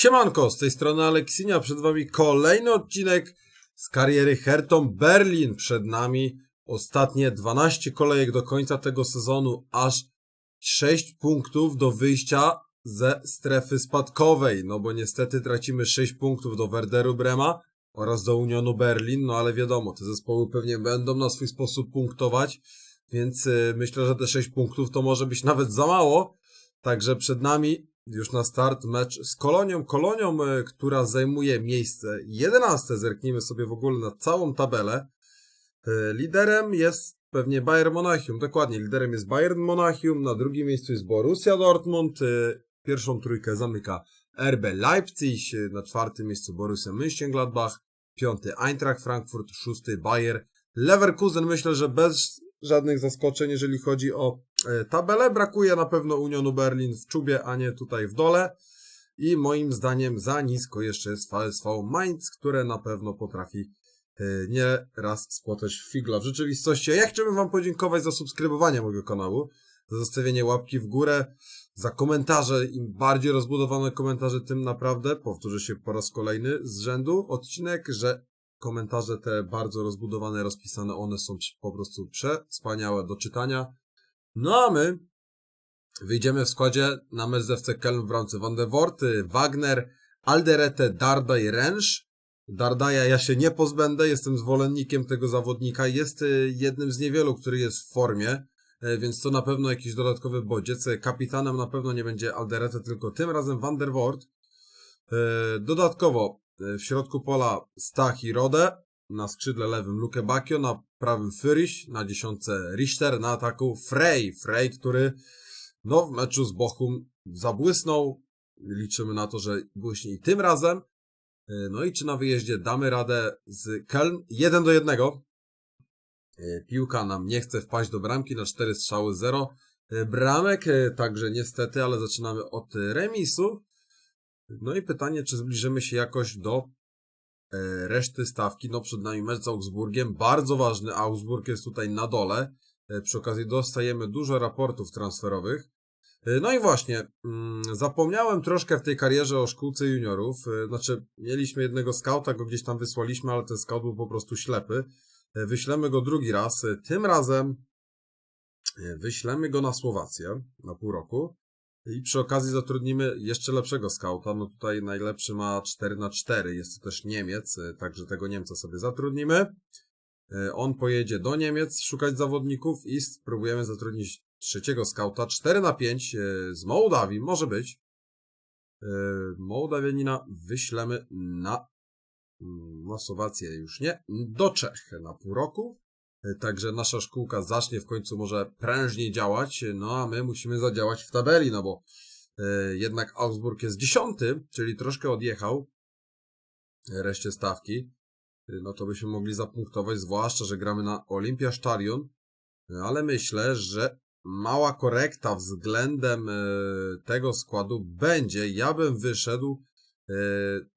Siemanko, z tej strony Aleksinia, przed wami kolejny odcinek z kariery Herton Berlin. Przed nami ostatnie 12 kolejek do końca tego sezonu, aż 6 punktów do wyjścia ze strefy spadkowej, no bo niestety tracimy 6 punktów do Werderu Brema oraz do Unionu Berlin, no ale wiadomo, te zespoły pewnie będą na swój sposób punktować, więc y, myślę, że te 6 punktów to może być nawet za mało. Także przed nami już na start mecz z Kolonią. Kolonią, e, która zajmuje miejsce 11. Zerknijmy sobie w ogóle na całą tabelę. E, Liderem jest pewnie Bayern Monachium. Dokładnie, liderem jest Bayern Monachium. Na drugim miejscu jest Borussia Dortmund. E, Pierwszą trójkę zamyka RB Leipzig. Na czwartym miejscu Borussia Mönchengladbach. Piąty Eintracht Frankfurt. Szósty Bayer Leverkusen. Myślę, że bez żadnych zaskoczeń, jeżeli chodzi o e, tabelę. Brakuje na pewno Unionu Berlin w czubie, a nie tutaj w dole. I moim zdaniem za nisko jeszcze jest VSV Mainz, które na pewno potrafi e, nie raz spłatać figla w rzeczywistości. A ja chciałbym Wam podziękować za subskrybowanie mojego kanału, za zostawienie łapki w górę, za komentarze. Im bardziej rozbudowane komentarze, tym naprawdę, powtórzę się po raz kolejny z rzędu odcinek, że komentarze te bardzo rozbudowane, rozpisane, one są po prostu przespaniałe do czytania. No a my wyjdziemy w składzie na mecz z FC Köln w bramce Van der Voort, Wagner, Alderete, Darda i. Dardaja ja się nie pozbędę, jestem zwolennikiem tego zawodnika, jest y, jednym z niewielu, który jest w formie, y, więc to na pewno jakiś dodatkowy bodziec. Kapitanem na pewno nie będzie Alderete, tylko tym razem Van der Voort. Y, Dodatkowo w środku pola Stach i Rode, na skrzydle lewym Luke Bakio, na prawym Fyriś, na dziesiątce Richter, na ataku Frey. Frey, który no, w meczu z Bochum zabłysnął. Liczymy na to, że błyśnie i tym razem. E, No i czy na wyjeździe damy radę z Köln? 1 do 1. Piłka nam nie chce wpaść do bramki na 4 strzały 0. Bramek e, także niestety, ale zaczynamy od remisu. No i pytanie, czy zbliżymy się jakoś do e, reszty stawki. No przed nami mecz z Augsburgiem, bardzo ważny. Augsburg jest tutaj na dole. E, przy okazji dostajemy dużo raportów transferowych. E, no i właśnie, mm, zapomniałem troszkę w tej karierze o szkółce juniorów. E, znaczy, mieliśmy jednego skauta, go gdzieś tam wysłaliśmy, ale ten scout był po prostu ślepy. E, wyślemy go drugi raz. E, tym razem e, wyślemy go na Słowację na pół roku. I przy okazji zatrudnimy jeszcze lepszego skauta. No tutaj najlepszy ma 4 na 4 Jest to też Niemiec, e, także tego Niemca sobie zatrudnimy. E, On pojedzie do Niemiec szukać zawodników i spróbujemy zatrudnić trzeciego skauta. 4 na 5 e, z Mołdawii, może być. Mołdawianina wyślemy na, mm, na Słowację już nie, do Czech na pół roku. E, Także nasza szkółka zacznie w końcu może prężniej działać, no a my musimy zadziałać w tabeli, no bo e, jednak Augsburg jest dziesiąty, czyli troszkę odjechał reszcie stawki. E, No to byśmy mogli zapunktować, zwłaszcza, że gramy na Olympia Stadion, E, ale myślę, że mała korekta względem e, tego składu będzie. Ja bym wyszedł e,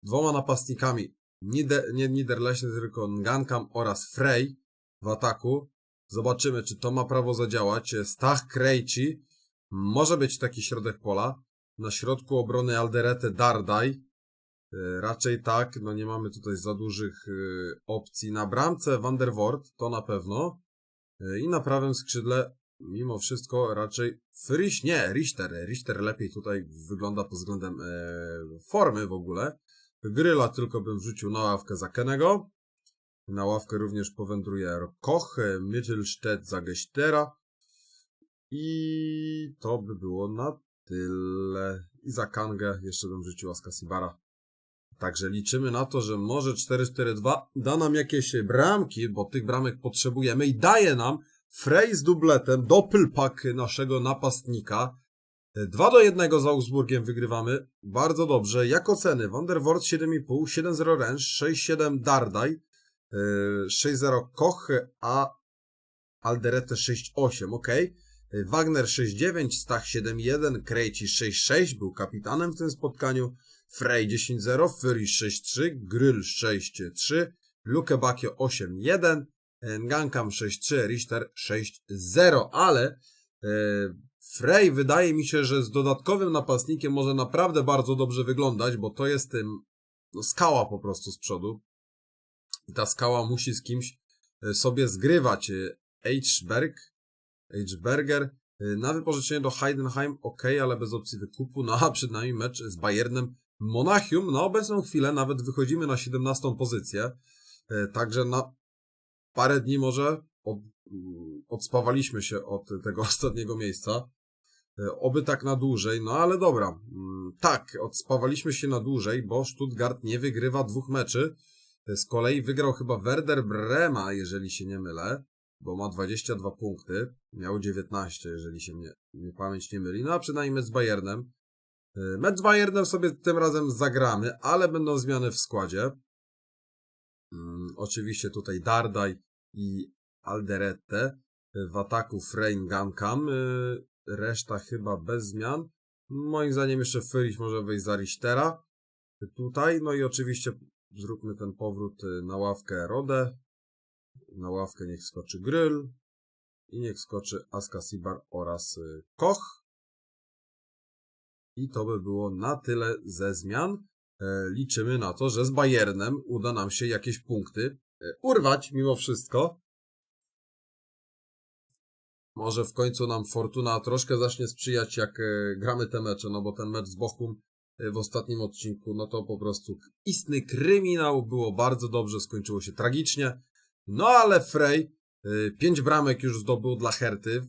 dwoma napastnikami, Nieder, nie Niederleśny, tylko Ngankam oraz Frey w ataku. Zobaczymy, czy to ma prawo zadziałać. Stach Krejci. Może być taki środek pola. Na środku obrony Alderete Dardaj. E, Raczej tak, no nie mamy tutaj za dużych e, opcji. Na bramce Van der Voort, to na pewno. E, I na prawym skrzydle, mimo wszystko, raczej Frisch, nie, Richter. Richter lepiej tutaj wygląda pod względem formy w ogóle. Gryla tylko bym wrzucił na ławkę za Kenego. Na ławkę również powędruje Koch, Mittelstedt za Gechtera. I to by było na tyle. I za Kangę jeszcze bym wrzucił Askasibara. Także liczymy na to, że może 4-4-2 da nam jakieś bramki, bo tych bramek potrzebujemy i daje nam Frey z dubletem, doppelpack naszego napastnika. 2 do 1 z Augsburgiem wygrywamy. Bardzo dobrze. Jak oceny? Van der Voort 7,5, 7-0 Rensch, 6-7 Dardaj, 6-0 Koch, a Alderete 6-8, ok. Wagner 6-9, Stach 7-1, Krejci 6-6, był kapitanem w tym spotkaniu. Frey 10-0, Fury 6-3, Gryl 6-3, Luke Bakio 8-1, Ngankam 6-3, Richter 6-0, ale e, Frey wydaje mi się, że z dodatkowym napastnikiem może naprawdę bardzo dobrze wyglądać, bo to jest tym, no, skała po prostu z przodu. Ta skała musi z kimś e, sobie zgrywać. E, H-Berg, H-Berger e, na wypożyczenie do Heidenheim, ok, ale bez opcji wykupu. No a przed nami mecz z Bayernem Monachium. Na obecną chwilę nawet wychodzimy na 17 pozycję. Także na parę dni może od, odspawaliśmy się od tego ostatniego miejsca. Oby tak na dłużej, no ale dobra. Mm, Tak, odspawaliśmy się na dłużej, bo Stuttgart nie wygrywa dwóch meczy. E, Z kolei wygrał chyba Werder Brema, jeżeli się nie mylę, bo ma 22 punkty. Miał 19, jeżeli się pamięć nie myli. No a przynajmniej mecz z Bayernem. E, Mecz z Bayernem sobie tym razem zagramy, ale będą zmiany w składzie. Mm, Oczywiście tutaj Dardaj i Alderette. W ataku Frein Gankam. Reszta chyba bez zmian. Moim zdaniem jeszcze Fyriś może wejść za Richtera. Tutaj. No i oczywiście zróbmy ten powrót y, na ławkę Rodę. Na ławkę niech skoczy Gryl. I niech skoczy Aska Sibar oraz y, Koch. I to by było na tyle ze zmian. E, Liczymy na to, że z Bayernem uda nam się jakieś punkty e, urwać mimo wszystko. Może w końcu nam Fortuna troszkę zacznie sprzyjać, jak e, gramy te mecze, no bo ten mecz z Bochum w ostatnim odcinku, no to po prostu istny kryminał, było bardzo dobrze, skończyło się tragicznie. No ale Frey, e, pięć bramek już zdobył dla Herty,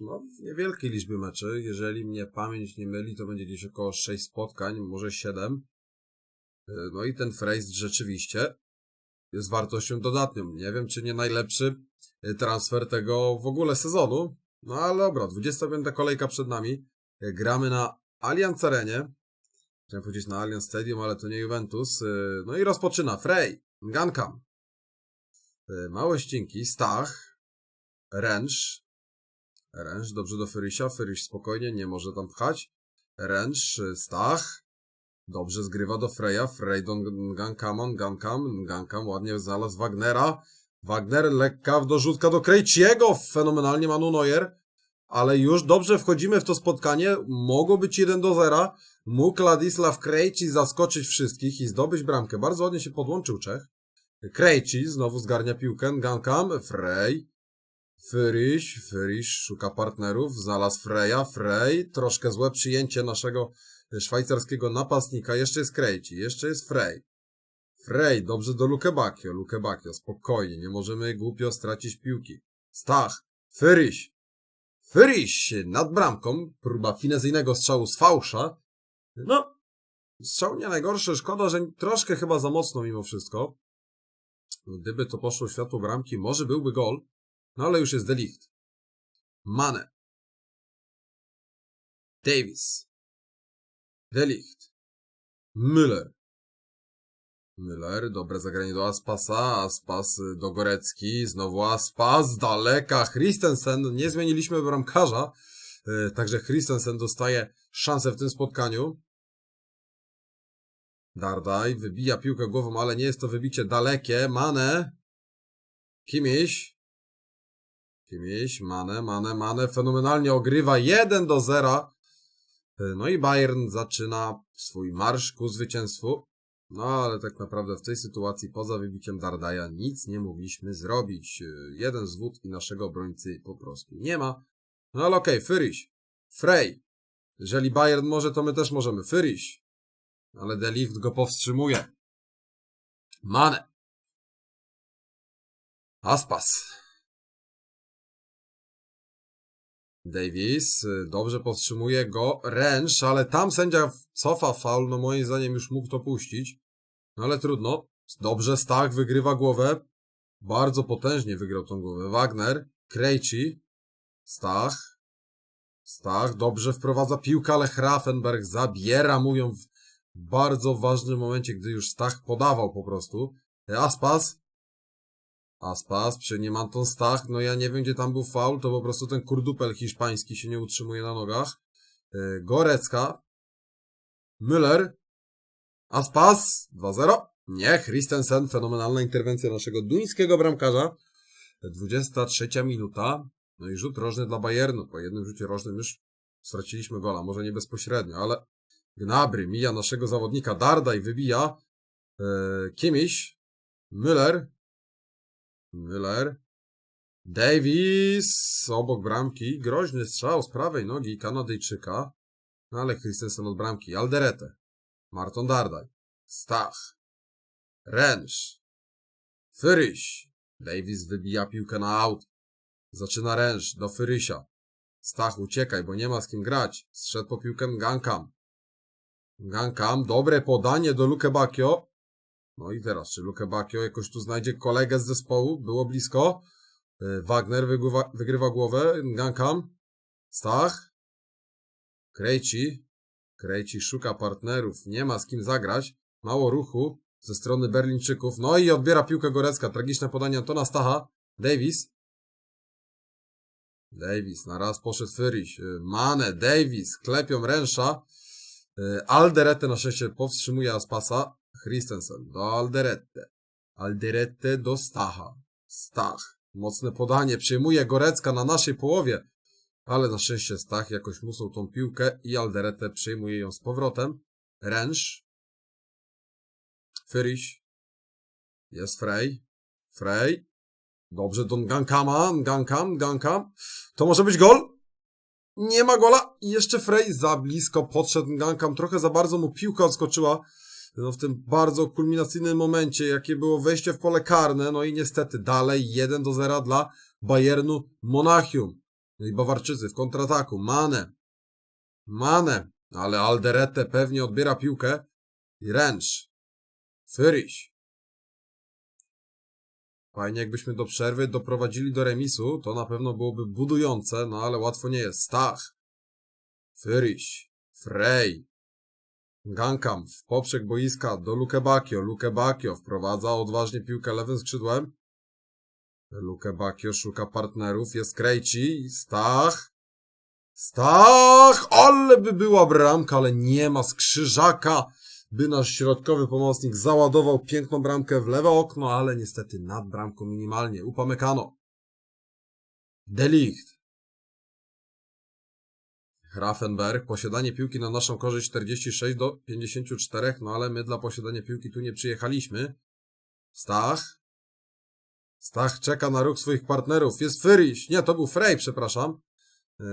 no w niewielkiej liczbie meczy, jeżeli mnie pamięć nie myli, to będzie gdzieś około 6 spotkań, może 7. E, No i ten Frey rzeczywiście jest wartością dodatnią. Nie wiem, czy nie najlepszy e, transfer tego w ogóle sezonu. No ale dobra, 25 kolejka przed nami. E, Gramy na Allianz Arenie. Chciałem powiedzieć na Allianz Stadium, ale to nie Juventus. E, No i rozpoczyna Frey, Gankam. E, Małe ścinki, Stach, Ręcz. Ręcz dobrze do Fyrysia. Fyryś spokojnie, nie może tam pchać. Ręcz, e, Stach. Dobrze zgrywa do Freya. Frey do Gankamon, Gankam, Gankam ładnie znalazł Wagnera. Wagner lekka dorzutka do Krejciego. Fenomenalnie Manu Neuer. Ale już dobrze wchodzimy w to spotkanie. Mogło być 1 do 0. Mógł Ladisław Krejci zaskoczyć wszystkich i zdobyć bramkę. Bardzo ładnie się podłączył Czech. Krejci znowu zgarnia piłkę. Gankam, Frey. Fyriś, Fyriś szuka partnerów, znalazł Freya, Frey, troszkę złe przyjęcie naszego szwajcarskiego napastnika, jeszcze jest Krejci, jeszcze jest Frey. Frey, dobrze do Lukebakio, Lukebakio, spokojnie, nie możemy głupio stracić piłki. Stach, Fyriś, Fyriś nad bramką, próba finezyjnego strzału z fałsza. No, strzał nie najgorszy, szkoda, że troszkę chyba za mocno mimo wszystko. Gdyby to poszło światło bramki, może byłby gol. No ale już jest Delicht. Mane. Davis. Delicht. Müller. Müller, dobre zagranie do Aspasa, Aspas do Gorecki, znowu Aspas, daleka, Christensen, nie zmieniliśmy bramkarza, także Christensen dostaje szansę w tym spotkaniu. Dardaj wybija piłkę głową, ale nie jest to wybicie dalekie, Mane. Kimiś. Kimiś, Mane, Mane, Mane fenomenalnie ogrywa 1 do 0. No i Bayern zaczyna swój marsz ku zwycięstwu. No ale tak naprawdę w tej sytuacji poza wybiciem Dardaja nic nie mogliśmy zrobić. Jeden zwód i naszego obrońcy po prostu nie ma. No ale okej, okay, Fyriś, Frey. Jeżeli Bayern może, to my też możemy. Fyriś. Ale Delicht go powstrzymuje. Mane. Aspas. Davis y, dobrze powstrzymuje go. Ręcz, ale tam sędzia cofa faul, no moim zdaniem już mógł to puścić. No ale trudno. Dobrze, Stach wygrywa głowę. Bardzo potężnie wygrał tą głowę. Wagner, Krejci, Stach. Stach dobrze wprowadza piłkę, ale Grafenberg zabiera ją w bardzo ważnym momencie, gdy już Stach podawał po prostu. Aspas. Aspas, przy nim Anton Stach, no ja nie wiem gdzie tam był faul, to po prostu ten kurdupel hiszpański się nie utrzymuje na nogach. E, Gorecka. Müller. Aspas. 2-0. Nie, Christensen, fenomenalna interwencja naszego duńskiego bramkarza. 23 minuta. No i rzut rożny dla Bayernu. Po jednym rzucie rożnym już straciliśmy gola. Może nie bezpośrednio, ale Gnabry mija naszego zawodnika Darda i wybija e, Kimiś, Müller, Müller, Davis obok bramki. Groźny strzał z prawej nogi Kanadyjczyka. No ale Christensen od bramki. Alderete. Marton Dardaj. Stach. Ręcz. Fyryś. Davis wybija piłkę na aut. Zaczyna ręcz do Fyrysia. Stach, uciekaj, bo nie ma z kim grać. Zszedł po piłkę Gankam. Gankam, dobre podanie do Luke Bakio. No i teraz, czy Luke Bakio jakoś tu znajdzie kolegę z zespołu? Było blisko. E, Wagner wygrywa, wygrywa głowę. Gankam. Stach. Krejci. Krejci szuka partnerów. Nie ma z kim zagrać. Mało ruchu ze strony Berlińczyków. No i odbiera piłkę Gorecka. Tragiczne podanie Antona Stacha. Davis. Davis. Na raz poszedł Fyriś. Y, Mane. Davis. Klepią ręsza. Y, Alderete na szczęście powstrzymuje Aspasa. Christensen do Alderette. Alderette do Stacha. Stach. Mocne podanie. Przyjmuje Gorecka na naszej połowie. Ale na szczęście Stach jakoś musnął tą piłkę i Alderete przyjmuje ją z powrotem. Ręcz. Fyriś. Jest Frey. Frey. Dobrze, Don Gankama. Gankam, Gankam. To może być gol? Nie ma gola. I jeszcze Frey za blisko podszedł Gankam. Trochę za bardzo mu piłka odskoczyła. No w tym bardzo kulminacyjnym momencie, jakie było wejście w pole karne. No i niestety dalej 1 do 0 dla Bayernu Monachium. No i Bawarczycy w kontrataku. Mane. Mane. Ale Alderete pewnie odbiera piłkę. I ręcz. Fyriś. Fajnie jakbyśmy do przerwy doprowadzili do remisu, to na pewno byłoby budujące, no ale łatwo nie jest. Stach. Fyriś. Frey. Gankam w poprzek boiska do Lukebakio. Lukebakio wprowadza odważnie piłkę lewym skrzydłem. Lukebakio szuka partnerów. Jest Krejci. Stach. Stach! Ale by była bramka, ale nie ma skrzyżaka by nasz środkowy pomocnik załadował piękną bramkę w lewe okno, ale niestety nad bramką minimalnie. Upamecano. Delicht. Grafenberg, posiadanie piłki na naszą korzyść 46 do 54, no ale my dla posiadania piłki tu nie przyjechaliśmy. Stach. Stach czeka na ruch swoich partnerów. Jest Fyriś. Nie, to był Frey, przepraszam. Yy,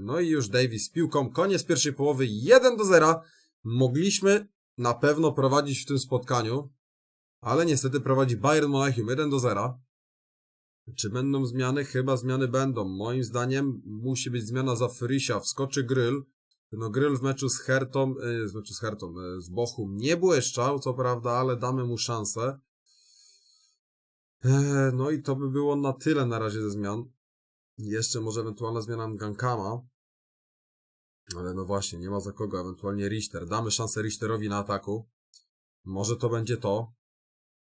no i już Davis z piłką. Koniec pierwszej połowy 1 do 0. Mogliśmy na pewno prowadzić w tym spotkaniu, ale niestety prowadzi Bayern Monachium 1 do 0. Czy będą zmiany? Chyba zmiany będą. Moim zdaniem musi być zmiana za Frysia. Wskoczy Gryl. No Gryl w meczu z Hertą, z meczu z Hertą, yy, z Bochum nie błyszczał, co prawda, ale damy mu szansę. Eee, no i to by było na tyle na razie ze zmian. Jeszcze może ewentualna zmiana Gankama. Ale no właśnie, nie ma za kogo, ewentualnie Richter. Damy szansę Richterowi na ataku. Może to będzie to.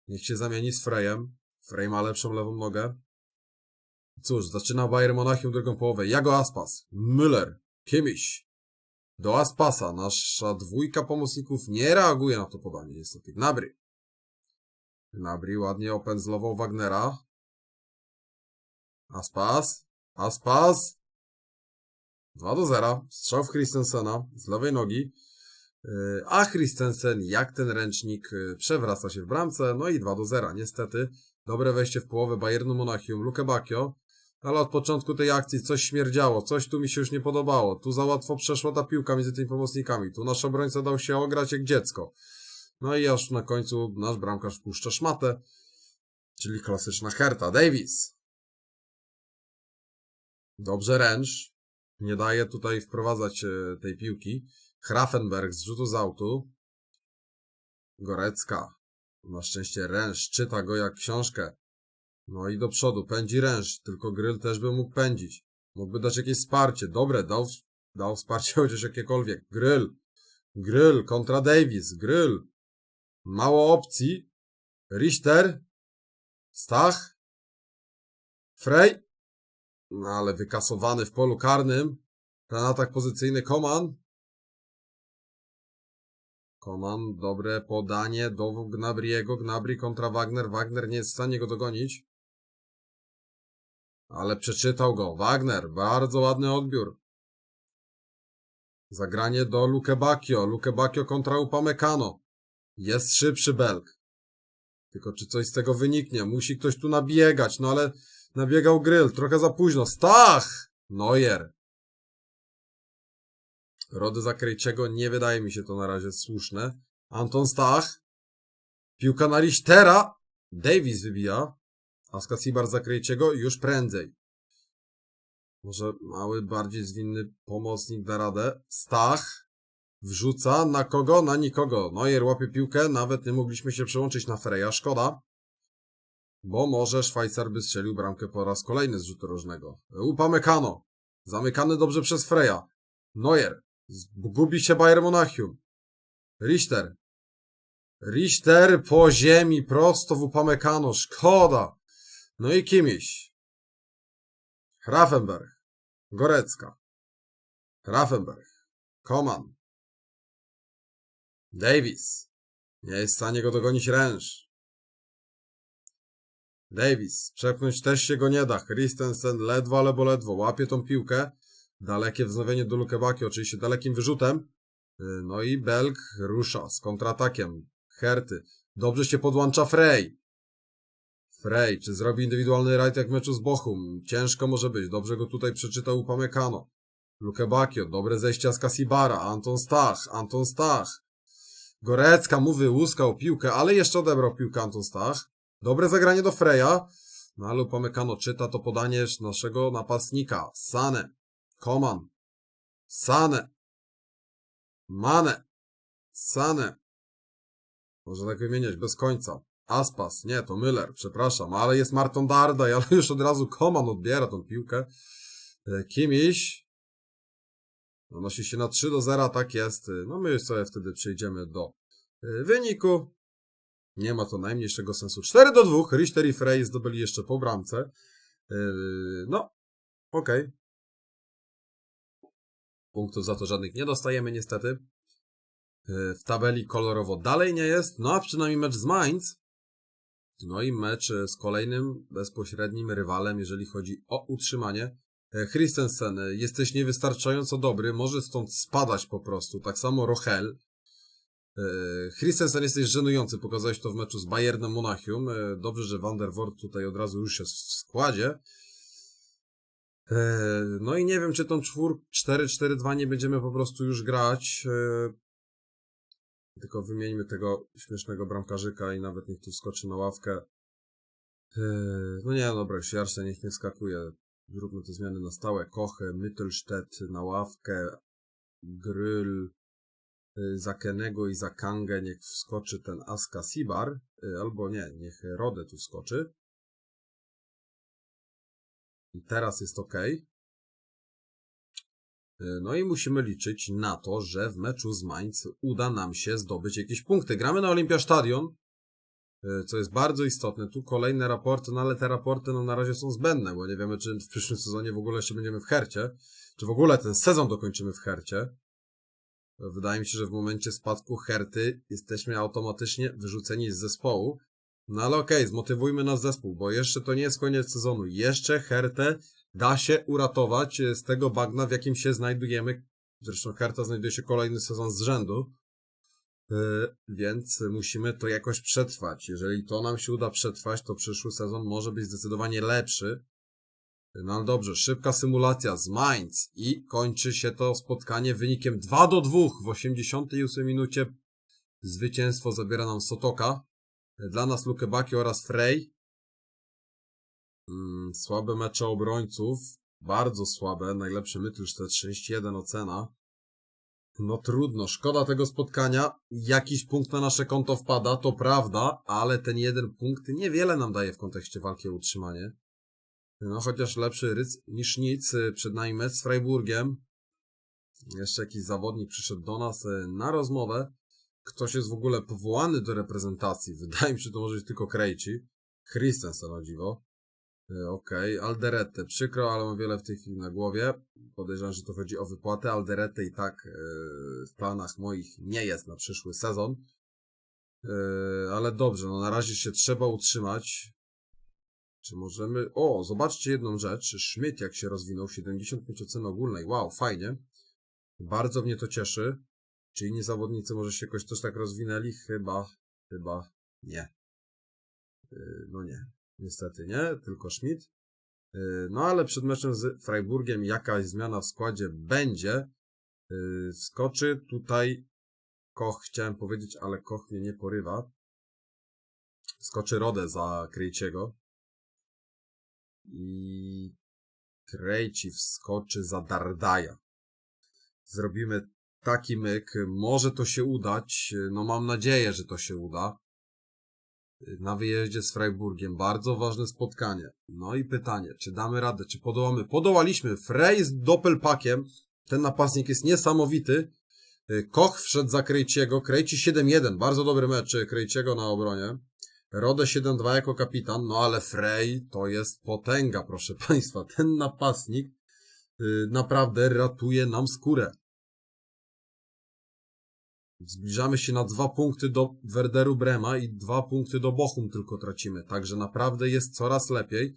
Niech się zamieni z Freyem. Frey ma lepszą lewą nogę. Cóż, zaczyna Bayern Monachium drugą połowę. Jago Aspas, Müller, Kimmich. Do Aspasa. Nasza dwójka pomocników nie reaguje na to podanie. Niestety Gnabry. Gnabry ładnie opędzlował Wagnera. Aspas. Aspas. 2 do 0. Strzał w Christensena z lewej nogi. Yy, A Christensen, jak ten ręcznik, yy, przewraca się w bramce. No i 2 do 0. Niestety, dobre wejście w połowę Bayernu Monachium, Luke Bakio. Ale od początku tej akcji coś śmierdziało, coś tu mi się już nie podobało. Tu za łatwo przeszła ta piłka między tymi pomocnikami. Tu nasz obrońca dał się ograć jak dziecko. No i aż na końcu nasz bramkarz wpuszcza szmatę. Czyli klasyczna Herta. Davis. Dobrze ręcz. Nie daje tutaj wprowadzać e, tej piłki. Grafenberg z rzutu z autu. Gorecka. Na szczęście ręcz. Czyta go jak książkę. No i do przodu. Pędzi ręcz. Tylko Gryl też by mógł pędzić. Mógłby dać jakieś wsparcie. Dobre, dał, dał wsparcie chociaż jakiekolwiek. Gryl. Gryl kontra Davis. Gryl. Mało opcji. Richter. Stach. Frey. No ale wykasowany w polu karnym. Ten atak pozycyjny Koman. Koman, dobre podanie do Gnabriego. Gnabry kontra Wagner. Wagner nie jest w stanie go dogonić. Ale przeczytał go. Wagner, bardzo ładny odbiór. Zagranie do Lukebakio. Lukebakio kontra Upamecano. Jest szybszy Belg. Tylko czy coś z tego wyniknie? Musi ktoś tu nabiegać, no ale nabiegał Gryl, trochę za późno. Stach! Neuer. Rody Zakrejczego nie wydaje mi się to na razie słuszne. Anton Stach. Piłka na Richtera. Davis wybija. Aska Sibar Zakrejczego już prędzej. Może mały, bardziej zwinny pomocnik da radę. Stach. Wrzuca na kogo? Na nikogo. Neuer łapie piłkę, nawet nie mogliśmy się przełączyć na Freya, szkoda. Bo może Szwajcar by strzelił bramkę po raz kolejny z rzutu rożnego. Upamecano. Zamykany dobrze przez Freya. Neuer. Gubi się Bayern Monachium. Richter. Richter po ziemi, prosto w Upamecano. Szkoda. No i Kimiś. Grafenberg. Gorecka. Grafenberg. Koman. Davis. Nie jest w stanie go dogonić ręż. Davis. Przepchnąć też się go nie da. Christensen ledwo, albo ledwo. Łapie tą piłkę. Dalekie wznowienie do Lukebaki, oczywiście dalekim wyrzutem. Yy, No i Belg rusza z kontratakiem. Herty. Dobrze się podłącza Frey. Frey, czy zrobi indywidualny rajd jak w meczu z Bochum? Ciężko może być. Dobrze go tutaj przeczytał Upamecano. Lukebakio, dobre zejścia z Kasibara. Anton Stach, Anton Stach. Gorecka mu wyłuskał piłkę, ale jeszcze odebrał piłkę Anton Stach. Dobre zagranie do Freya. No ale czyta to podanie naszego napastnika. Sane. Koman. Sane. Mane. Sane. Można tak wymieniać bez końca. Aspas, nie, to Müller, przepraszam, ale jest Marton Dardaj, ale już od razu Koman odbiera tą piłkę. E, Kimiś. Donosi się na 3 do 0, tak jest. E, No my sobie wtedy przejdziemy do e, wyniku. Nie ma to najmniejszego sensu. 4 do 2, Richter i Frey zdobyli jeszcze po bramce. E, No, okej. Punktów za to żadnych nie dostajemy niestety. E, W tabeli kolorowo dalej nie jest, no a przynajmniej mecz z Mainz. No i mecz e, z kolejnym bezpośrednim rywalem, jeżeli chodzi o utrzymanie. Christensen, jesteś niewystarczająco dobry, może stąd spadać po prostu. Tak samo Rochel. E, Christensen jesteś żenujący, pokazałeś to w meczu z Bayernem Monachium. E, Dobrze, że Van der Voort tutaj od razu już jest w składzie. E, No i nie wiem, czy tą czwór 4-4-2 nie będziemy po prostu już grać. Tylko wymieńmy tego śmiesznego bramkarzyka i nawet niech tu skoczy na ławkę. No nie, dobra, już niech nie skakuje. Zróbmy te zmiany na stałe. Koche, Mittelstedt na ławkę. Gryl. Y, za Kenego i za Kangę niech wskoczy ten Aska Sibar, y, albo nie, niech Rode tu skoczy. I teraz jest ok. No i musimy liczyć na to, że w meczu z Mainz uda nam się zdobyć jakieś punkty. Gramy na Olimpia Stadion, y, co jest bardzo istotne. Tu kolejne raporty, no ale te raporty no na razie są zbędne, bo nie wiemy, czy w przyszłym sezonie w ogóle jeszcze będziemy w Hercie, czy w ogóle ten sezon dokończymy w Hercie. Wydaje mi się, że w momencie spadku Herty jesteśmy automatycznie wyrzuceni z zespołu. No ale okej, zmotywujmy nasz zespół, bo jeszcze to nie jest koniec sezonu. Jeszcze Hertę da się uratować e, z tego bagna, w jakim się znajdujemy. Zresztą Herta znajduje się kolejny sezon z rzędu. Yy, więc musimy to jakoś przetrwać. Jeżeli to nam się uda przetrwać, to przyszły sezon może być zdecydowanie lepszy. No dobrze, szybka symulacja z Mainz i kończy się to spotkanie wynikiem 2 do 2 w 88 minucie. Zwycięstwo zabiera nam Sotoka. Dla nas Lukebaki oraz Frey. Mm, słabe mecze obrońców. Bardzo słabe. Najlepszy Mittelstedt 31 ocena. No trudno, szkoda tego spotkania. Jakiś punkt na nasze konto wpada, to prawda, ale ten jeden punkt niewiele nam daje w kontekście walki o utrzymanie. No chociaż lepszy ryc niż nic. y, Przed nami mecz z Freiburgiem. Jeszcze jakiś zawodnik przyszedł do nas y, na rozmowę. Ktoś jest w ogóle powołany do reprezentacji. Wydaje mi się, to może być tylko Krejci. Christensen o dziwo. Y, Okej, Alderete. Przykro, ale mam wiele w tej chwili na głowie. Podejrzewam, że to chodzi o wypłatę. Alderete i tak w planach moich nie jest na przyszły sezon. Ale dobrze, no na razie się trzeba utrzymać. Czy możemy... O, zobaczcie jedną rzecz. Schmidt jak się rozwinął, 75 oceny ogólnej. Wow, fajnie. Bardzo mnie to cieszy. Czy inni zawodnicy może się jakoś też tak rozwinęli? Chyba, chyba nie. Yy, No nie. Niestety nie, tylko Schmidt. Yy, No ale przed meczem z Freiburgiem jakaś zmiana w składzie będzie. Yy, Wskoczy tutaj Koch, chciałem powiedzieć, ale Koch mnie nie porywa. Skoczy Rodę za Krejciego. I Krejci wskoczy za Dardaja. Zrobimy taki myk. Może to się udać. No mam nadzieję, że to się uda. Na wyjeździe z Freiburgiem. Bardzo ważne spotkanie. No i pytanie, czy damy radę, czy podołamy? Podołaliśmy. Frey z doppelpakiem. Ten napastnik jest niesamowity. Koch wszedł za Krejciego. Krejci 7-1. Bardzo dobry mecz Krejciego na obronie. Rode 7-2 jako kapitan. No ale Frey to jest potęga, proszę Państwa. Ten napastnik y, naprawdę ratuje nam skórę. Zbliżamy się na dwa punkty do Werderu Brema i dwa punkty do Bochum tylko tracimy. Także naprawdę jest coraz lepiej.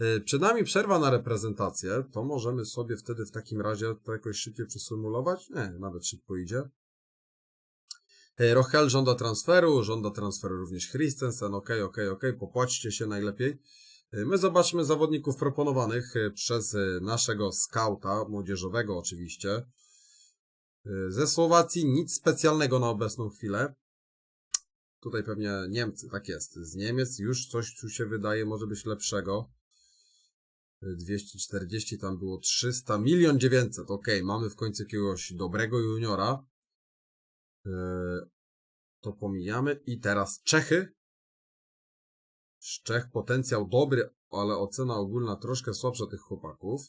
Y, Przed nami przerwa na reprezentację. To możemy sobie wtedy w takim razie to jakoś szybciej przesymulować? Nie, nawet szybko idzie. Y, Rochel żąda transferu, żąda transferu również Christensen. Okej, okej, okej, popłaćcie się najlepiej. Y, My zobaczmy zawodników proponowanych y, przez naszego skauta, młodzieżowego oczywiście. Ze Słowacji nic specjalnego na obecną chwilę. Tutaj pewnie Niemcy, tak jest. Z Niemiec już coś tu się wydaje może być lepszego. Y, 240, tam było 300, milion 900. Okej, mamy w końcu jakiegoś dobrego juniora. Y, To pomijamy. I teraz Czechy. Czech potencjał dobry, ale ocena ogólna troszkę słabsza tych chłopaków.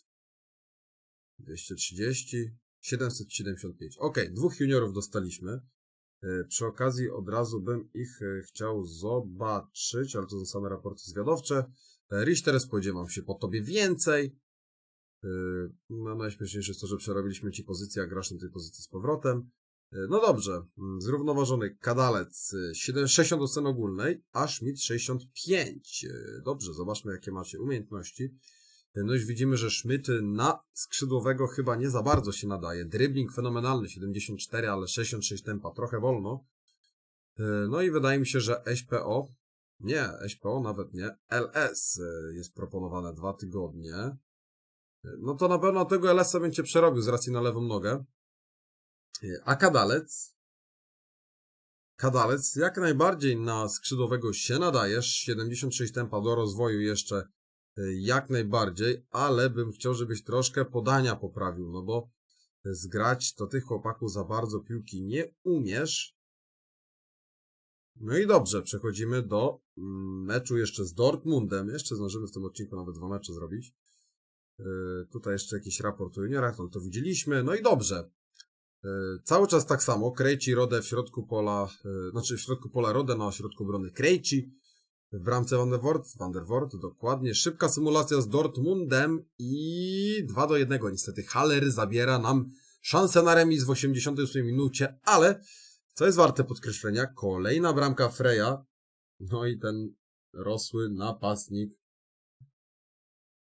230, 775. Ok, dwóch juniorów dostaliśmy. E, Przy okazji od razu bym ich e, chciał zobaczyć, ale to są same raporty zwiadowcze. E, Richter, spodziewam się po tobie więcej. E, No, najśmieszniejsze jest to, że przerobiliśmy ci pozycję, a grasz na tej pozycji z powrotem. E, No dobrze, mm, zrównoważony Kadalec e, 7 60 ocen ogólnej, a Schmidt 65. E, Dobrze, zobaczmy jakie macie umiejętności. E, No już widzimy, że Schmidt na skrzydłowego chyba nie za bardzo się nadaje. Dribbling fenomenalny, 74, ale 66 tempa, trochę wolno. E, No i wydaje mi się, że SPO, nie, SPO nawet nie, LS e, jest proponowane dwa tygodnie. E, No to na pewno tego LS-a będzie przerobił z racji na lewą nogę. E, A Kadalec? Kadalec jak najbardziej na skrzydłowego się nadajesz. 76 tempa do rozwoju jeszcze e, jak najbardziej, ale bym chciał, żebyś troszkę podania poprawił, no bo zgrać to tych chłopaków za bardzo piłki nie umiesz. No i dobrze, przechodzimy do mm, meczu jeszcze z Dortmundem. Jeszcze zdążymy w tym odcinku nawet dwa mecze zrobić. Yy, tutaj jeszcze jakiś raport o juniorach, no to widzieliśmy. No i dobrze. Yy, cały czas tak samo. Krejci, Rode w środku pola, yy, znaczy w środku pola Rode, na środku obrony Krejci. W bramce Van der Voort, Van der Voort, dokładnie. Szybka symulacja z Dortmundem i 2 do 1. Niestety Haller zabiera nam szansę na remis w 88 minucie, ale co jest warte podkreślenia, kolejna bramka Freya. No i ten rosły napastnik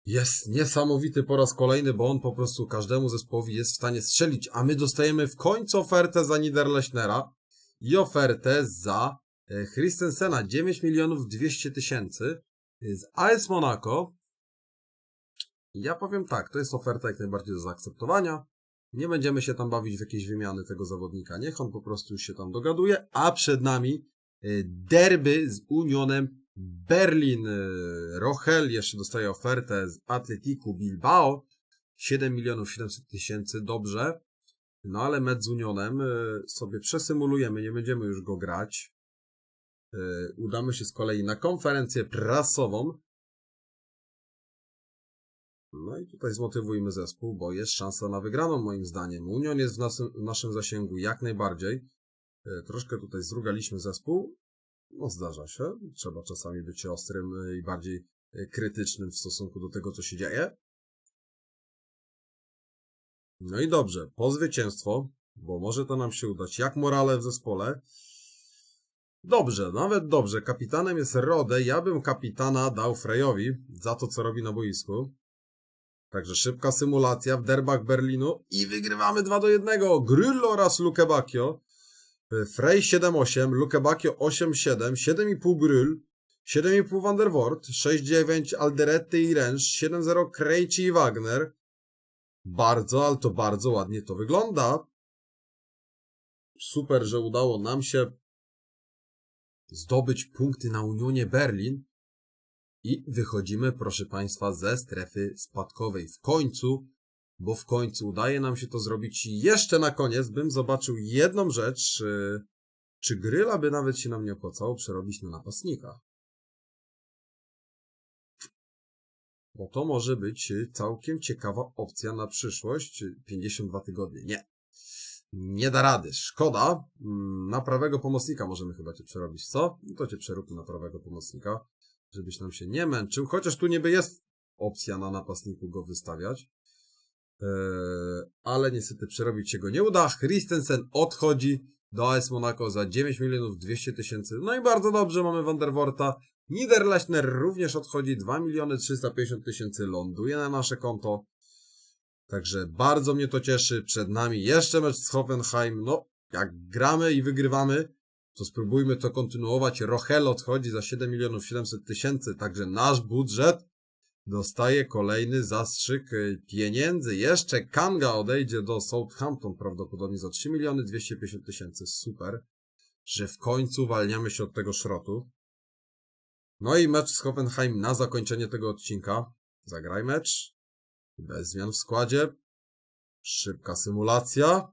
jest niesamowity po raz kolejny, bo on po prostu każdemu zespołowi jest w stanie strzelić, a my dostajemy w końcu ofertę za Niederlechnera i ofertę za e, Christensena 9 milionów 200 tysięcy z AS Monaco. Ja powiem tak, to jest oferta jak najbardziej do zaakceptowania. Nie będziemy się tam bawić w jakieś wymiany tego zawodnika. Niech on po prostu już się tam dogaduje, a przed nami e, derby z Unionem Berlin. E, Rochel jeszcze dostaje ofertę z Atletiku Bilbao. 7 milionów 700 tysięcy, dobrze. No ale mecz z Unionem e, sobie przesymulujemy, nie będziemy już go grać. E, Udamy się z kolei na konferencję prasową. No i tutaj zmotywujmy zespół, bo jest szansa na wygraną moim zdaniem. Union jest w, naszym- w naszym zasięgu jak najbardziej. Troszkę tutaj zrugaliśmy zespół. No zdarza się. Trzeba czasami być ostrym e, i bardziej e, krytycznym w stosunku do tego, co się dzieje. No i dobrze, po zwycięstwo, bo może to nam się udać. Jak morale w zespole? Dobrze, nawet dobrze. Kapitanem jest Rode. Ja bym kapitana dał Freyowi za to, co robi na boisku. Także szybka symulacja w derbach Berlinu i wygrywamy 2 do 1. Gryll oraz Lukebakio. Frey 7-8, Lukebakio 8-7, 7,5 Gryll, 7,5 Van der Voort, 6,9 Alderette i Rensch, 7,0 Krejci i Wagner. Bardzo, ale to bardzo ładnie to wygląda. Super, że udało nam się zdobyć punkty na Unionie Berlin. I wychodzimy, proszę Państwa, ze strefy spadkowej w końcu, bo w końcu udaje nam się to zrobić. I jeszcze na koniec bym zobaczył jedną rzecz, yy, czy gryla by nawet się nam nie opłacało przerobić na napastnika. Bo to może być y, całkiem ciekawa opcja na przyszłość. y, 52 tygodnie. Nie. Nie da rady. Szkoda. Mm, Na prawego pomocnika możemy chyba cię przerobić, co? No to cię przeróbmy na prawego pomocnika, żebyś nam się nie męczył. Chociaż tu niby jest opcja na napastniku go wystawiać. Eee, ale niestety przerobić się go nie uda. Christensen odchodzi do AS Monaco za 9 milionów 200 tysięcy. No i bardzo dobrze, mamy Van der Worta. Niederlechner również odchodzi 2 miliony 350 tysięcy, ląduje na nasze konto. Także bardzo mnie to cieszy. Przed nami jeszcze mecz z Hoffenheim. No, jak gramy i wygrywamy, to spróbujmy to kontynuować. Rochel odchodzi za 7 milionów 700 tysięcy, także nasz budżet dostaje kolejny zastrzyk y, pieniędzy. Jeszcze Kanga odejdzie do Southampton prawdopodobnie za 3 miliony 250 tysięcy. Super, że w końcu uwalniamy się od tego szrotu. No i mecz z Hoffenheim na zakończenie tego odcinka. Zagraj mecz. Bez zmian w składzie. Szybka symulacja.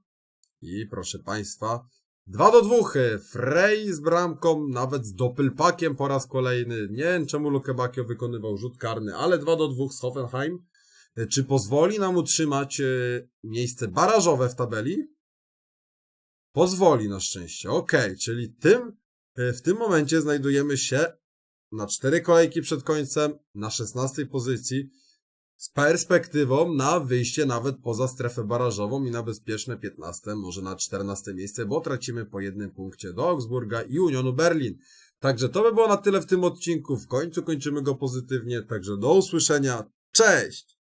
I proszę Państwa, 2 do 2. Frey z bramką, nawet z doppelpakiem po raz kolejny. Nie wiem czemu Lukebakio wykonywał rzut karny, ale 2 do 2 z Hoffenheim. E, Czy pozwoli nam utrzymać e, miejsce barażowe w tabeli? Pozwoli na szczęście. Ok, czyli tym, e, w tym momencie znajdujemy się na cztery kolejki przed końcem, na 16 pozycji, z perspektywą na wyjście nawet poza strefę barażową i na bezpieczne 15, może na 14 miejsce, bo tracimy po jednym punkcie do Augsburga i Unionu Berlin. Także to by było na tyle w tym odcinku. W końcu kończymy go pozytywnie, także do usłyszenia. Cześć!